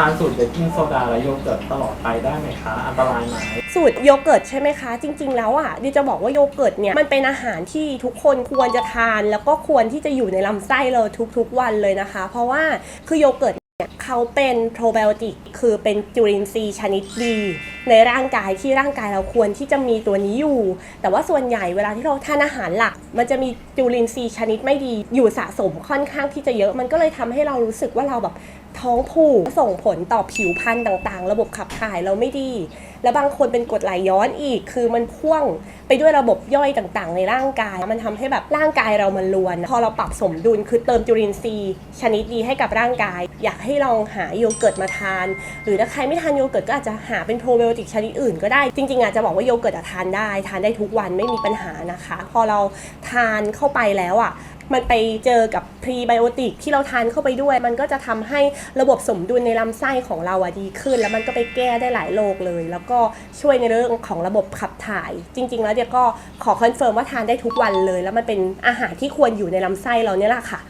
ทานสูตรเบกกิ้งโซดาและโยเกิร์ตตลอดไปได้ไหมคะ อันตรายไหม สูตรโยเกิร์ตใช่ไหมคะ จริง ๆ แล้วอะดิวจะบอกว่าโยเกิร์ตเนี่ยมันเป็นอาหารที่ทุกคนควรจะทาน แล้วก็ควรที่จะอยู่ในลำไส้เราทุกๆวันเลยนะคะ เพราะว่าคือโยเกิร์ตเนี่ยเขาเป็นโปรไบโอติกคือเป็นจุลินทรีย์ชนิดดี ในร่างกายที่ร่างกายเราควรที่จะมีตัวนี้อยู่ แต่ว่าส่วนใหญ่เวลาที่เราทานอาหารหลัก มันจะมีจุลินทรีย์ชนิดไม่ดี อยู่สะสมค่อนข้างที่จะเยอะมันก็เลยทำให้เรารู้สึกว่าเราแบบ ท้องผูกส่งผลต่อผิวพรรณต่างๆ ระบบขับถ่ายเราไม่ดี แล้วบางคนเป็นกรดไหลย้อนอีก คือมันพ่วงไปด้วยระบบย่อยต่างๆ ในร่างกาย มันทำให้แบบร่างกายเรามันรวน พอเราปรับสมดุลคือเติมจุลินทรีย์ชนิดดีให้กับร่างกาย อยากให้ลองหาโยเกิร์ตมาทาน หรือถ้าใครไม่ทานโยเกิร์ตก็อาจจะหาเป็นโปรไบโอติกชนิดอื่นก็ได้ จริงๆอาจจะบอกว่าโยเกิร์ตทานได้ ทานได้ทุกวันไม่มีปัญหานะคะ พอเราทานเข้าไปแล้วอะ มันไปเจอกับพรีไบโอติกที่เราทานเข้าไปด้วย มันก็จะทำให้ระบบสมดุลในลำไส้ของเราอะดีขึ้น แล้วมันก็ไปแก้ได้หลายโรคเลย แล้วก็ช่วยในเรื่องของระบบขับถ่าย จริง ๆ แล้วเดี๋ยวก็ขอคอนเฟิร์มว่าทานได้ทุกวันเลย แล้วมันเป็นอาหารที่ควรอยู่ในลำไส้เราเนี่ยแหละค่ะ